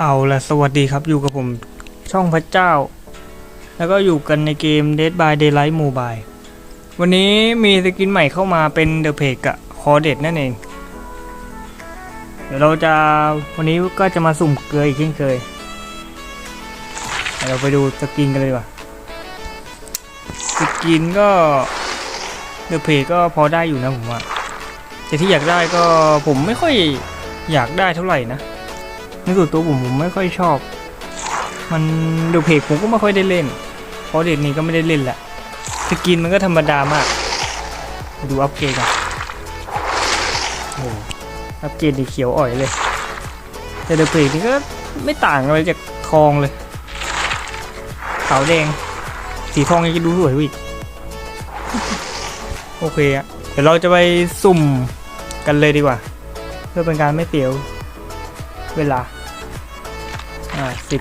เอาละสวัสดีครับอยู่กับผมช่องพระเจ้า แล้วก็อยู่กันในเกม Dead by Daylight Mobile วันนี้มีสกินใหม่เข้ามาเป็น The p a g กับ c o r d e t นั่นเอง เดี๋ยวเราจะวันนี้ก็จะมาสุ่มเกลืออีกเช่นเคยเเราไปดูสกินกันเลยดีกว่าสกินก็ The p a g ก็พอได้อยู่นะผมว่า แต่ที่อยากได้ก็ผมไม่ค่อยอยากได้เท่าไหร่นะในส่วนตัวผมผมไม่ค่อยชอบ มันดูเพจผมก็ไม่ค่อยได้เล่น เพราะเด็ดนี้ก็ไม่ได้เล่นแหละสกินมันก็ธรรมดามาก ดูอัปเกรดกันโอ้โหอัปเกรดนี่เขียวอ่อยเลย แต่เดอะเพจนี่ก็ไม่ต่างอะไรจากทองเลย ขาวแดง สีทองยังจะดูสวยกว่าอีก โอเคอะเดี๋ยวเราจะไปสุ่ม กันเลยดีกว่า เพื่อเป็นการไม่เสียเวลา อ่าสิบ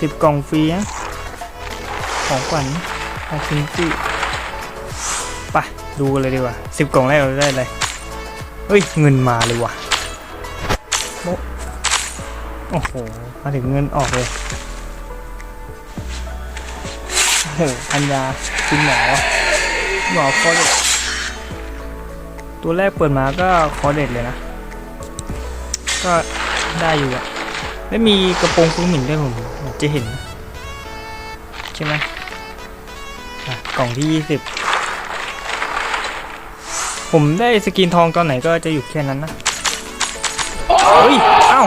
สิบกล่องฟรีนะของขวัญอาชินจิไปดูกันเลยดีกว่าสิบกล่องแรกเราได้อะไรเฮ้ย เงินมาเลยว่ะโโอ้โห มาถึงเงินออกเลยโอ้โหอัญญาคุณหมอหมอคอเด็ด ตัวแรกเปิดมาก็คอเด็ดเลยนะ ก็ได้อยู่อะไม่มีกระโปรงฟุ้งหมิ่นด้วยผมจะเห็น ใช่ไหมกล่องที่ยี่สิบผมได้สกินทองตอนไหนก็จะอยู่แค่นั้นนะเฮ้ยเอ้า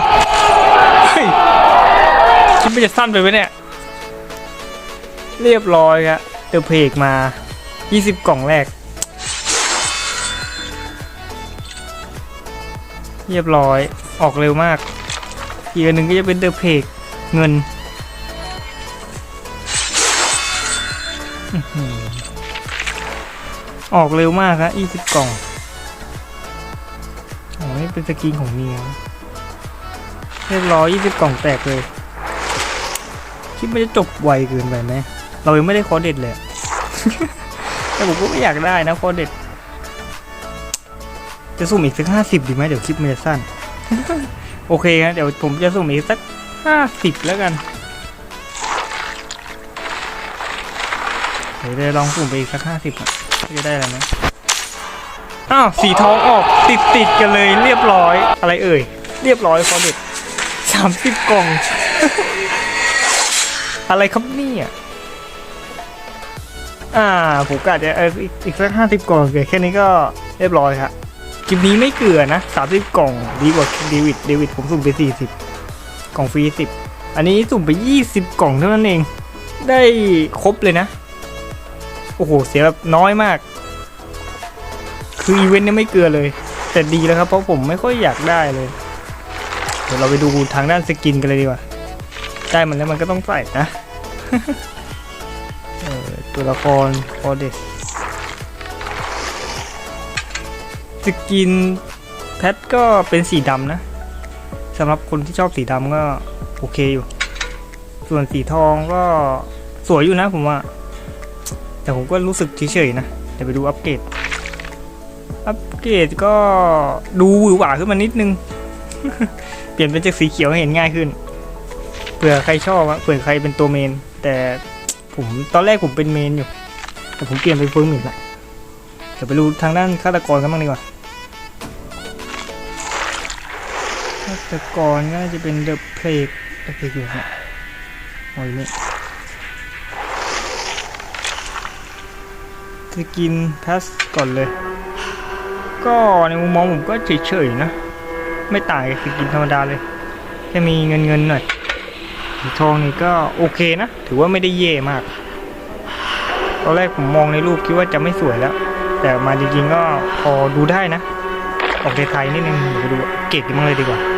เฮ้ยคิดว่าจะสั้นไปไหมเนี่ย เรียบร้อยครับเดอะเพกมา 20 กล่องแรก เรียบร้อย ออกเร็วมาก อีกอันหนึ่งก็จะเป็นเดอะเพกเงินออกเร็วมากครับ20กล่องอ๋อนี่เป็นสกินของเนียเรียบร้อย20กล่องแตกเลยคิดว่จะจบไวเกินไปไหม เรายังไม่ได้คอเด็ดเลย แต่ผมก็ไม่อยากได้นะคอเด็ด จะสุ่มอีกสักห้าสิบดีไหมเดี๋ยวคลิปมันจะสั้น โอเคครับเดี๋ยวผมจะสุ่มอีกสักห้าสิบแล้วกันเดี๋ยวจะลองสุ่มไปอีกสักห้าสิบอะจะได้อะไรไหมอ้าวสีทองออกติดติดๆกันเลยเรียบร้อยอะไรเอ่ย เรียบร้อยฟอเด็ดสามสิบกล่อง อะไรครับเนี่ยอ่าผมกะจะเอออีกอีกสักห้าสิบกล่องเกิดแค่นี้ก็เรียบร้อยครับ คลิปนี้ไม่เกลือนะสามสิบกล่องดีกว่าเดวิดเดวิดผมสุ่มไปสี่สิบกล่องฟรีสิบอันนี้สุ่มไปยี่สิบกล่องเท่านั้นเอง ได้ครบเลยนะ โอ้โห เสียแบบน้อยมาก คืออีเวนต์เนี่ยไม่เกลือเลย แต่ดีแล้วครับ เพราะผมไม่ค่อยอยากได้เลย เดี๋ยวเราไปดูทางด้านสกินกันเลยดีกว่า ได้มันแล้วมันก็ต้องใส่นะตัวละครคอเดส สกินแพทก็เป็นสีดำนะสำหรับคนที่ชอบสีดำก็โอเคอยู่ ส่วนสีทองก็สวยอยู่นะผมว่า แต่ผมก็รู้สึกเฉยๆนะเดี๋ยวไปดูอัปเกรดอัปเกรดก็ดูหวือหวาขึ้นมานิดนึง เปลี่ยนเป็นจากสีเขียวให้เห็นง่ายขึ้นเผื่อใครชอบอะเผื่อใครเป็นตัวเมน แต่ผมตอนแรกผมเป็นเมนอยู่ แต่ผมเปลี่ยนเป็นเฟิร์มอีกละเดี๋ยวไปดูทางด้านฆาตกรกันบ้างดีกว่า ฆาตกรก็น่าจะเป็นเดอะเพลกเดอะเพลกอยู่ฮะโอ้ยนี่จะกินพัสก่อนเลย ก็ในมุมมองผมก็เฉยๆนะ ไม่ต่างจากสกินธรรมดาเลยแค่มีเงินเงินหน่อยสีทองนี่ก็โอเคนะ ถือว่าไม่ได้เย่มากตอนแรกผมมองในรูปคิดว่าจะไม่สวยแล้ว แต่มาจริงๆก็พอดูได้นะ ออกไทยๆนิดนึงเดี๋ยวไปดูเกรดกันบ้งเลยดีกว่า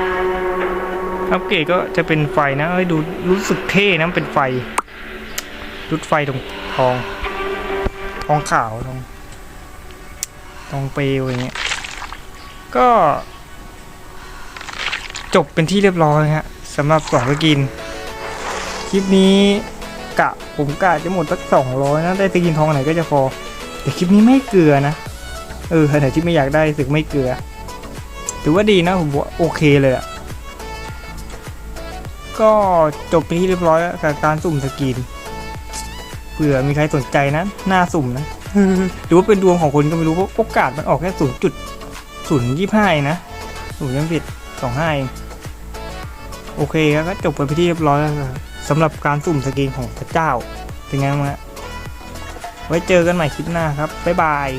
อัปเกรดก็จะเป็นไฟนะเอ้ยดูรู้สึกเท่นะเป็นไฟรุดไฟตรงทอง ทองขาวทองทองเปลวอย่างเงี้ยก็ จบเป็นที่เรียบร้อยฮะสำหรับสองกิน คลิปนี้กะผมกะจะหมดสักสองร้อยนะได้สกินทองไหนก็จะพอ แต่คลิปนี้ไม่เกลือนะ เออไหนที่ไม่อยากได้สึกไม่เกลือถือว่าดีนะผมว่าโอเคเลยอะ ก็จบไปที่เรียบร้อยกับการสุ่มสกรีนเผื่อมีใครสนใจนะหน้าสุ่มนะหรือว่าเป็นดวงของคนก็ไม่รู้เพราะโอกาสมันออกแค่ศูนย์จุดศูนย์ยี่ห้านะศูนย์ยังผิดสองห้าโอเคก็จบไปที่เรียบร้อยแล้วสำหรับการสุ่มสกรีนของพระเจ้าเป็นไงบ้างฮะไว้เจอกันใหม่คลิปหน้าครับบ๊ายบาย